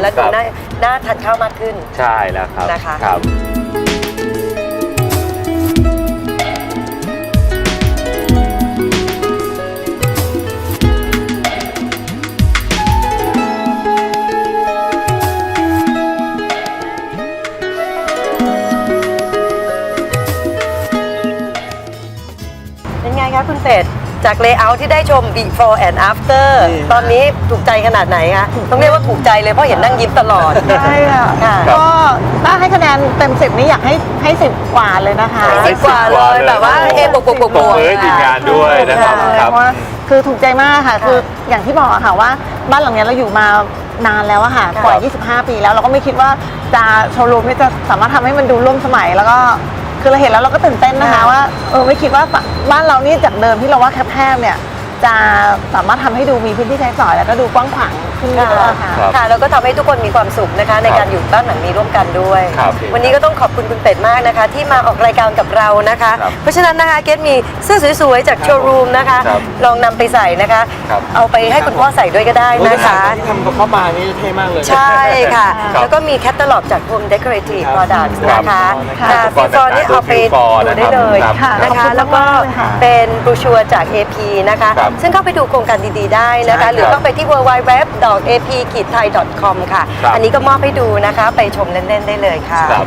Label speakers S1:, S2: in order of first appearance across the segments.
S1: และ
S2: ค
S1: ดู
S2: รับ
S1: น่าน่าทานข้าวมากขึ้น
S2: ใช่แล้วครับ
S1: นะคะ
S2: ครับ
S1: เป็นไงคะคุณเป็ด จากเลเยอร์ที่ได้ชม before and after
S3: นี่ฮะ
S1: ตอนนี้ถูกใจขนาดไหนคะต้องเรียกว่าถูกใจเลยเพราะเห็นนั่งยิ้มตลอด
S4: ใช่ค่ะ
S1: ค่ะ
S4: ก็ถ้าให้คะแนนเต็มสิบนี่อยากให้ให้สิบกว่าเลยนะคะ
S1: ให้ สิบกว่าเลยแบบว่าเอบวกบวกบวก
S2: ตบมือให้ทีมงานด้วยนะครับ
S4: ใช่
S2: ครับ
S4: เพราะว่าคือถูกใจมากค่ะ คืออย่างที่บอกอะค่ะว่าบ้านหลังเนี้ยเราอยู่มานานแล้วอะค่ะกว่า 25 ปีแล้วเราก็ไม่คิดว่าจะโชว์รูมนี่จะสามารถทำให้มันดูร่วมสมัยแล้วก็ คือเราเห็นแล้วเราก็ตื่นเต้นนะคะว่าเออไม่คิดว่าบ้านเรานี่จากเดิมที่เราว่าแคบๆเนี่ยจะสามารถทำให้ดูมีพื้นที่ใช้สอยแล้วก็ดูกว้างขวาง ขึ้นเยอะอะค่ะ
S2: ครับ
S1: ค่ะแล้วก็ทำให้ทุกคนมีความสุขนะคะ ในการอยู่บ้านหลังนี้ร่วมกันด้วย
S2: ครับ
S1: วันนี้ก็ต้องขอบคุณคุณเป็ดมากนะคะ ที่มาออกรายการกับเรานะคะ
S2: ครับ
S1: เพราะฉะนั้นนะคะเกดมีเสื้อสวยๆจากโชว์รูมนะคะ
S2: ครับ
S1: ลองนำไปใส่นะคะ
S2: ครับ
S1: เอาไปให้คุณพ่อใส่ด้วยก็ได้นะคะ
S3: ที่ทำกับข้าวปลานี่เท่มากเลย
S1: ใช่ค่ะ
S2: ครับ
S1: แล้วก็มีแคตตาล็อกจาก Home Decorative
S3: ครับ
S1: Products
S2: ครับ
S1: นะคะ
S3: ครับ
S1: ค่ะฟีฟอร์นี่เอาไป
S2: ฟีฟอร์
S1: ดู
S2: นะค
S1: ได้
S2: รับ
S1: เลย
S2: ครับ
S4: ค่ะ
S1: นะ
S4: ขอบ
S1: คะ
S4: คุณ
S1: แล้วก็
S4: มากๆเลยค่ะ
S1: เป็นบรูชัวร์จาก AP นะคะ
S2: ครับ
S1: ซึ่งเข้าไปดูโครงการดีๆได้นะคะ
S2: ใช่
S1: หรือ
S2: ครับ
S1: ต้องไปที่ www.ap-thai.com ค่ะ
S2: ครับ
S1: อันนี้ก็มอบให้ดูนะคะ ไปชมเล่น ๆ ได้เลยค่ะ
S2: ครับ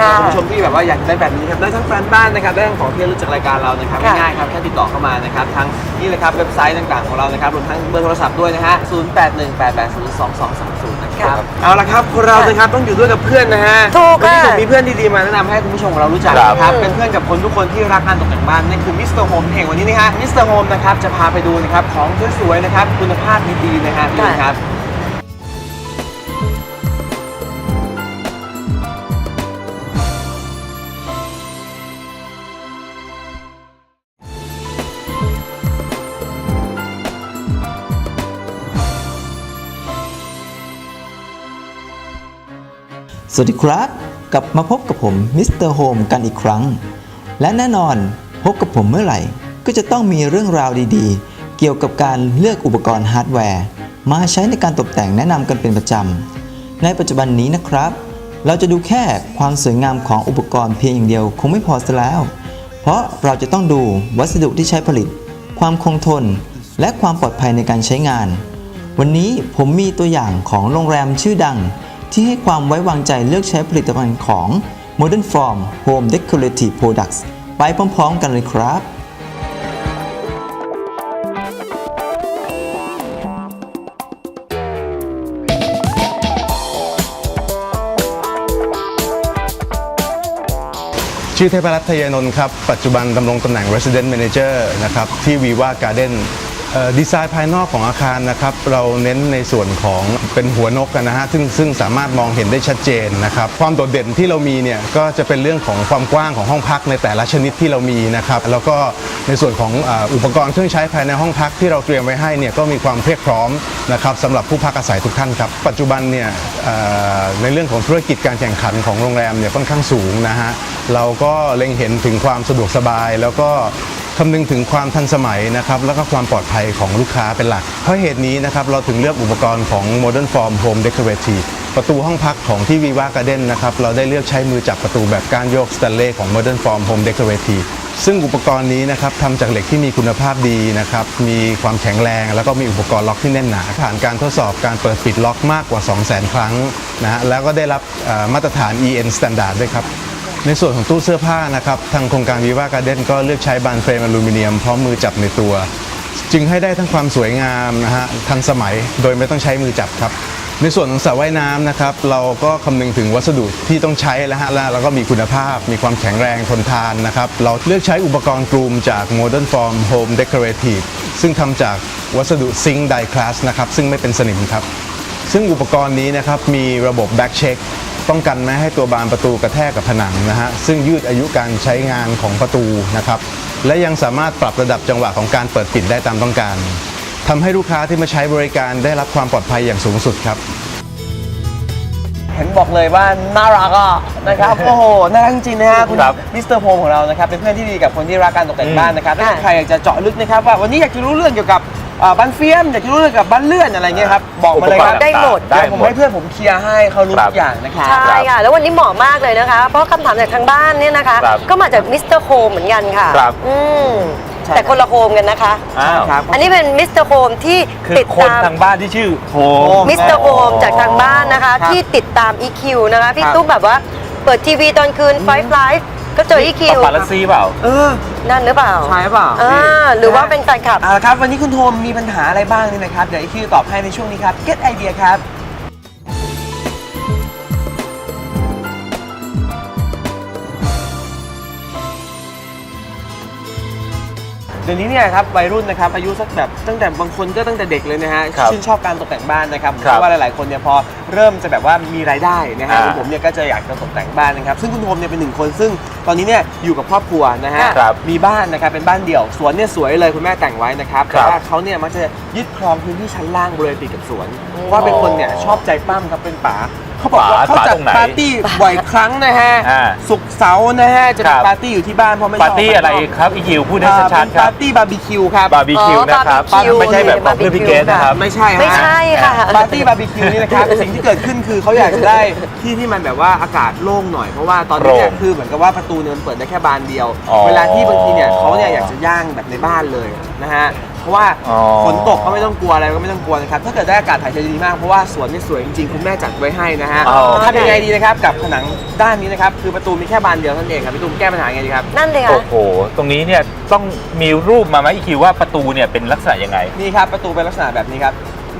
S1: ค่ะ
S3: คุณผู้ชมที่แบบว่าอยากได้แบบนี้ครับได้ทั้งแฟนบ้านนะครับได้ทั้งของที่ระลึกจากรายการเรานะครับ
S1: ค่ะ
S3: ง่ายๆครับแค่ติดต่อเข้ามานะครับทั้งนี่เลยครับเว็บไซต์ต่างๆของเรานะครับรวมทั้งเบอร์โทรศัพท์ด้วยนะฮะ0818802230นะครับเอาละครับคนเรานะครับต้องอยู่ด้วยกับเพื่อนนะฮะ
S1: ถูก
S3: วันนี้
S1: ค่ะ
S3: ผมมีเพื่อนดีๆมาแนะนำให้คุณผู้ชมของเรารู้จัก
S2: ครับ
S3: นะครับเป็นเพื่อนกับคนทุกคนที่รักการตกแต่งบ้านนั่นคือมิสเตอร์โฮมเองวันนี้นะฮะมิสเตอร์โฮมนะครับจะพาไปดูนะครับของสวยๆนะครับคุณภาพดีๆนะฮะนี่ครับ
S5: สวัสดีครับ กลับมาพบกับผมมิสเตอร์โฮมกันอีกครั้ง และแน่นอนพบกับผมเมื่อไหร่ ก็จะต้องมีเรื่องราวดีๆ เกี่ยวกับการเลือกอุปกรณ์ฮาร์ดแวร์ มาใช้ในการตกแต่งแนะนำกันเป็นประจำ ในปัจจุบันนี้นะครับ เราจะดูแค่ความสวยงามของอุปกรณ์เพียงอย่างเดียวคงไม่พอซะแล้ว เพราะเราจะต้องดูวัสดุที่ใช้ผลิต ความคงทน และความปลอดภัยในการใช้งาน วันนี้ผมมีตัวอย่างของโรงแรมชื่อดัง ที่ให้ความไว้วางใจเลือกใช้ผลิตภัณฑ์ของ Modern Form Home Decorative Products ไปพร้อมๆกันเลยครับ
S6: ชื่อเทพรัตน์ทยานนท์ครับ ปัจจุบันดำรงตำแหน่ง Resident Manager นะครับ ที่ Viva Garden เอ่อ ดีไซน์ภายนอกของอาคารนะครับเราเน้นในส่วนของเป็นหัวนกกันนะฮะซึ่งซึ่งสามารถมองเห็นได้ชัดเจนนะครับความโดดเด่นที่เรามีเนี่ยก็จะเป็นเรื่องของความกว้างของห้องพักในแต่ละชนิดที่เรามีนะครับแล้วก็ในส่วนของอ,อุปกรณ์เครื่องใช้ภายในห้องพักที่เราเตรียมไว้ให้เนี่ยก็มีความเพียบพร้อมนะครับสำหรับผู้พักอาศัยทุกท่านครับปัจจุบันเนี่ยในเรื่องของธุรกิจการแข่งขันของโรงแรมเนี่ยค่อนข้างสูงนะฮะเราก็เล็งเห็นถึงความสะดวกสบายแล้วก็ คำนึงถึงความทันสมัยนะครับแล้วก็ความปลอดภัยของลูกค้าเป็นหลัก เพราะเหตุนี้นะครับเราถึงเลือกอุปกรณ์ของ Modern Form Home Decorative ประตูห้องพักของที่ Viva Garden นะครับเราได้เลือกใช้มือจับประตูแบบก้านโยกสแตนเลสของ Modern Form Home Decorative ซึ่งอุปกรณ์นี้นะครับทำจากเหล็กที่มีคุณภาพดีนะครับมีความแข็งแรง แล้วก็มีอุปกรณ์ล็อกที่แน่นหนาผ่านการทดสอบการเปิดปิดล็อกมากกว่า 200,000 ครั้งนะฮะแล้วก็ได้รับมาตรฐาน EN Standard ด้วยครับ ในส่วนของตู้เสื้อผ้านะครับทางโครงการ Viva Garden ก็เลือกใช้บานเฟรมอลูมิเนียมพร้อมมือจับในตัว จึงให้ได้ทั้งความสวยงามนะฮะทันสมัยโดยไม่ต้องใช้มือจับครับในส่วนของสระว่ายน้ำนะครับเราก็คำนึงถึงวัสดุที่ต้องใช้แล้วฮะแล้วก็มีคุณภาพ มีความแข็งแรงทนทานนะครับเราเลือกใช้อุปกรณ์กรูมจาก Modern Form Home Decorative ซึ่งทำจากวัสดุซิงค์ไดคลาสนะครับซึ่งไม่เป็นสนิมครับซึ่งอุปกรณ์นี้นะครับมีระบบ back check ป้องกันไม่ให้ตัวบานประตูกระแทกกับผนังนะฮะซึ่งยืดอายุการใช้งานของประตูนะครับและยังสามารถปรับระดับจังหวะของการเปิดปิดได้ตามต้องการทำให้ลูกค้าที่มาใช้บริการได้รับความปลอดภัยอย่างสูงสุดครับ
S3: เห็นบอกเลยว่าน่ารักอะนะครับ โอ้โหน่ารักจริงๆนะฮะคุณ
S2: ครับ
S3: มิสเตอร์โฮมของเรานะครับเป็นเพื่อนที่ดีกับคนที่รักการตกแต่งบ้านนะครับถ้า
S1: ค่ะ
S3: ใครอยากจะเจาะลึกนะครับว่าวันนี้อยากจะรู้เรื่องเกี่ยวกับเอ่อบ้านเฟียมอยากจะรู้เรื่องกับบ้านเลื่อนอะไรเงี้ยครับบอกมาเลยครับ
S1: ได้หมด
S3: เดี๋ยวผมให้เพื่อนผมเคลียร์ให้เขารู้
S2: ครับ
S3: ทุกอย่างนะครับ
S1: ใช่ค่ะ แล้ววันนี้เหมาะมากเลยนะคะ เพราะคำถามจากทางบ้านเนี่ยนะคะ
S2: ครับ
S1: ก็มาจากมิสเตอร์โฮมเหมือนกันค่ะ
S2: ครับ
S1: อืม
S3: ใช่
S1: แต่คนละโฮมกันนะคะ
S2: อ้าว
S3: ครับ
S1: อันนี้เป็นมิสเตอร์โฮมที่
S2: คือ
S1: ติด
S2: คน
S1: ตาม
S2: ทางบ้านที่ชื่อโฮ
S3: โฮ
S2: ม
S1: มิสเตอร์โฮมจากทางบ้านนะคะ
S3: ครับ
S1: ที่ติดตาม EQ นะคะ พี่
S3: ครับ
S1: ตุ๊กแบบว่าเปิดทีวีตอนคืนไฟฟ์ไลฟ์ ก็เจอ EQ
S2: ปาปาลัสซี่เปล่า
S3: เออ
S1: นั่นหรือเปล่า
S3: ใช่เปล่า
S1: อ่าหรือว่าเป็นแฟนคลับ
S3: เอาละครับ วันนี้คุณโทมมีปัญหาอะไรบ้างนี่นะครับ เดี๋ยวไอคิวตอบให้ในช่วงนี้ครับ Get Idea ครับ เดี๋ยวนี้เนี่ยครับวัยรุ่นนะครับอายุสักแบบตั้งแต่บางคนก็ตั้งแต่เด็กเลยนะฮะ
S2: ครับ
S3: ชื่นชอบการตกแต่งบ้านนะครับผม
S2: ครับ
S3: เชื่อว่าหลาย ๆ คนเนี่ยพอเริ่มจะแบบว่ามีรายได้นะฮะ
S2: อ่า
S3: ผมเนี่ยก็จะอยากจะตกแต่งบ้านนะครับซึ่งคุณโทมเนี่ยเป็นหนึ่งคน ซึ่งตอนนี้เนี่ยอยู่กับครอบครัวนะฮะ
S2: ครับ
S3: มีบ้านนะครับเป็นบ้านเดี่ยวสวนเนี่ยสวยเลยคุณแม่แต่งไว้นะครับ
S2: ครั
S3: แต่
S2: บ
S3: ว่าเขาเนี่ยมักจะยึดครองพื้นที่ชั้นล่างบริเวณติดกับสวนเพราะว่าเป็นคนเนี่ยชอบใจปั้มครับเป็นป๋า เขาบอกว่า
S2: ป๋า
S3: เขาจัด
S2: ป๋าตรงไหน
S3: ปาร์ตี้บ่อยครั้งนะฮะ
S2: อ่า
S3: ศุกร์เสาร์นะฮะจะมี
S2: ครับ
S3: ปาร์ตี้อยู่ที่บ้านเพราะไม่ชอบ
S2: ปาร์ตี้อะไรครับอีคิวพูดให้
S3: อ่า
S2: ชัด
S3: เป็น
S2: ๆครั
S3: ปา
S2: บ
S3: ร์ตี้บาร์บีคิวครับ
S2: บาร์บีคิว
S1: อ๋อ
S2: นะครับ
S1: บาร์บีคิว
S2: ไม่ใช่แบบของเพื่อนพี่เกสนะครับ
S3: ไม่ใช่ฮะ
S1: ไม่ใช่ค่ะ
S3: ปาร์ตี้บาร์บีคิวนี่นะครับ สิ่งที่เกิดขึ้นคือเขาอยากจะได้ที่ที่มันแบบว่าอากาศโล่งหน่อยเพราะว่าตอนนี้เนี่ย
S2: โล่ง
S3: คือเหมือนกับว่าประตูเนี่ยมันเปิดได้แค่บานเดียว
S2: อ๋อ
S3: เวลาที่บางทีเนี่ยเขาเนี่ยอยากจะย่างแบบในบ้านเลยนะฮะ เพราะว่า
S2: อ๋อ
S3: ฝนตกก็ไม่ต้องกลัวอะไรก็ไม่ต้องกลัวนะครับถ้าเกิดได้อากาศถ่ายเทดีมากเพราะว่าสวนนี่สวยจริงๆคุณแม่จัดไว้ให้นะฮะ
S2: อ๋อ
S3: ทำยังไงดีนะครับกับผนังด้านนี้นะครับคือประตูมีแค่บานเดียวเท่านั้นเองครับพี่ตุ้มแก้ปัญหายังไงดีครับ
S1: นั่นเลยค่ะ
S2: โอ้โห ตรงนี้เนี่ยต้องมีรูปมาไหมอีคิวว่าประตูเนี่ยเป็นลักษณะยังไง
S3: นี่ครับประตูเป็นลักษณะแบบนี้ครับ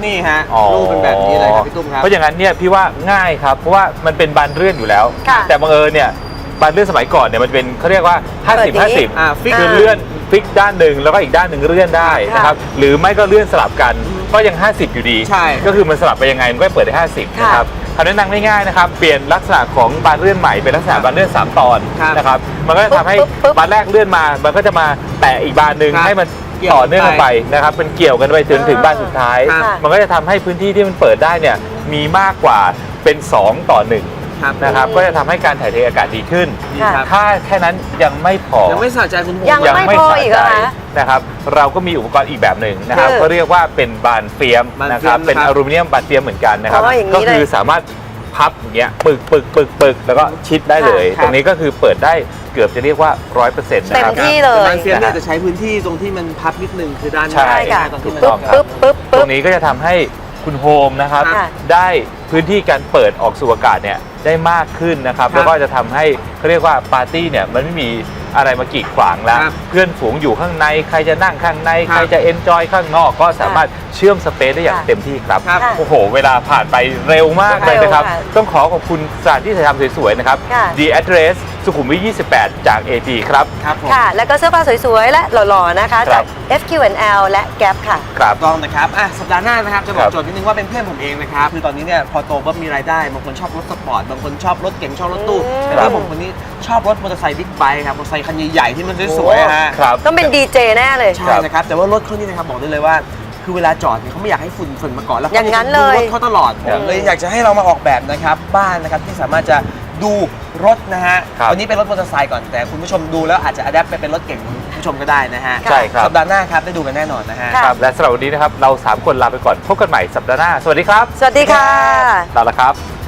S3: นี่ฮะรูปเป็นแบบนี้เลยครับพี่ตุ้มครับ
S2: เพราะอย่างนั้นเนี่ยพี่ว่าง่ายครับ เพราะว่ามันเป็นบานเลื่อนอยู่แล้ว
S1: ค่ะ
S2: แต่บังเอิญเนี่ยบานเลื่อนสมัยก่อนเนี่ยมันเป็นเขาเรียกว่า
S1: เปิดอย่างนี้
S2: 50
S3: อ่าฟิก
S2: 50คือเลื่อน ฟิกด้านหนึ่งแล้วก็อีกด้านหนึ่งเลื่อนได้นะครับหรือไม่ก็เลื่อนสลับกันก็ยัง 50 อยู่ดี
S3: ใช่
S2: ก็คือมันสลับไปยังไงมันก็เปิดได้ 50
S1: ค่ะ
S2: นะครับคำแนะนำง่ายๆนะครับ เปลี่ยนลักษณะของบานเลื่อนใหม่เป็นลักษณะบานเลื่อนสามตอน
S3: ครับ
S2: นะครับมันก็จะทำให้
S1: ปึ๊บปึ๊บ
S2: บานแรกเลื่อนมา มันก็จะมาแตะอีกบานหนึ่ง
S3: ครับ
S2: ให้มัน
S3: เกี่ยว
S2: ต่อเนื่องกัน
S3: ไป
S2: ไปนะครับเป็นเกี่ยวกันไปจนถึงบานสุดท้าย
S3: ครับ
S2: มันก็จะทำให้พื้นที่ที่มันเปิดได้เนี่ยมีมากกว่าเป็น 2 ต่อ 1
S3: ครับ
S2: นะครับ ก็จะทำให้การถ่ายเทอากาศดีขึ้น
S3: ดีครับ
S2: ถ้าแค่นั้นยังไม่พอ
S3: ยังไม่สะใจคุณโทม
S1: ยัง ไม่พออีกเหรอคะ
S2: นะครับ เราก็มีอุปกรณ์อีกแบบหนึ่งนะครับ
S1: คือ
S2: ก็เรียกว่าเป็นบานเฟียม
S3: บาน
S2: นะ
S3: เฟี
S2: ค
S3: ย
S2: รั
S3: ม
S2: บเป็น
S3: นะครับ
S2: อลูมิเนียมบานเฟียมเหมือนกันนะครับ
S1: อ๋ออย่างนี้
S2: ก็คือ
S1: เลย
S2: สามารถพับอย่างเงี้ยปึกปึกปึกปึกแล้วก็ชิดได้เลย
S3: ครับ
S2: ตรงนี้ก็คือเปิดได้เกือบจะเรียกว่า100%นะ
S1: เต็
S2: ค
S1: ม
S2: รับ
S1: ที่ เลย
S3: บางเฟียมเนี่ย
S2: นะฮะ
S3: จะใช้พื้นที่ตรงที่มันพับนิดนึงคือด้านห
S2: ใช่
S3: น้า
S1: ใช่ค่ะ
S3: ตรงที่มัน
S1: ปึ๊บปึ๊บปึ๊บ
S2: ตร
S1: ปึ๊บ
S2: งนี้ก็จะทำให้คุณโฮมนะครับ
S1: ค่ะ
S2: ได้พื้นที่การเปิดออกสู่อากาศเนี่ย ได้มากขึ้นนะครับ
S3: ครับ
S2: แล้วก็จะทำให้เขาเรียกว่าปาร์ตี้เนี่ยมันไม่มีอะไรมากีดขวางแล้ว
S3: ครับ
S2: เพื่อนฝูงอยู่ข้างในใครจะนั่งข้างใน
S3: ครับ
S2: ใครจะเอนจอยข้างนอกก็สามารถเชื่อมสเปซได้อย่าง
S1: ค่ะ
S2: เต็มที่ครับ
S3: ครับ
S1: ค่ะ
S2: โอ้โห เวลาผ่านไปเร็วมากเลยนะครับ
S1: เร็วค่ะ
S2: ต้องขอขอบคุณสถานที่ถ่ายทำสวยๆนะครับ
S1: ค่ะ
S2: The Address สุขุมวิท 28 จาก AP ครับ
S3: ครับผม
S1: ค่ะ แล้วก็เสื้อผ้าสวยๆ และหล่อๆ นะคะ
S2: ครั
S1: จาก
S2: บ
S1: FQ&L และ Gap ค่ะ
S2: ครับ
S3: ถูกต้องนะครับอะสัปดาห์หน้านะครับ จะบอ
S2: ครั
S3: ก
S2: บ
S3: โจทย์นิดนึงว่าเป็นเพื่อนผมเองนะครับ คือตอนนี้เนี่ยพอโตปุ๊บมีรายได้ บางคนชอบรถสปอร์ต บางคนชอบรถเก๋งชอบรถตู้
S1: อืม
S3: แต่เพื่อนผมคนนี้ชอบรถมอเตอร์ไซค์บิ๊กไบค์ครับ มอเตอร์ไซค์คันใหญ่ๆที่มันสวยๆอะฮะ
S2: ครับ
S1: ต้องเป็นดีเจแน่เลย
S3: ใช่นะครับ แต่ว่ารถเขานี่นะครับบอกได้เลยว่า คือเวลาจอดเนี่ยเขาไม่อยากให้ฝุ่นฝุ่นมาเกาะแล้ว
S1: อย่างนั้นเลย
S3: รถเขาตลอดผมเลยอยากจะให้เรามาออกแบบนะครับบ้านนะครับที่สามารถจะ ดูรถนะฮะ
S2: ครับ
S3: วันนี้เป็นรถมอเตอร์ไซค์ก่อนแต่คุณผู้ชมดูแล้วอาจจะอัดแอปไปเป็นรถเก่งของคุณผู้ชมก็ได้นะฮะ
S2: ใช่ครับ
S3: สัปดาห์หน้าครับได้ดูกันแน่นอนนะฮะ
S1: ค่ะ
S2: ครับและสำหรับวันนี้นะครับเรา 3 คนลาไปก่อนพบกันใหม่สัปดาห์หน้า สวัสดีครับ
S1: สวัสดีค่ะ
S2: ลาละครับ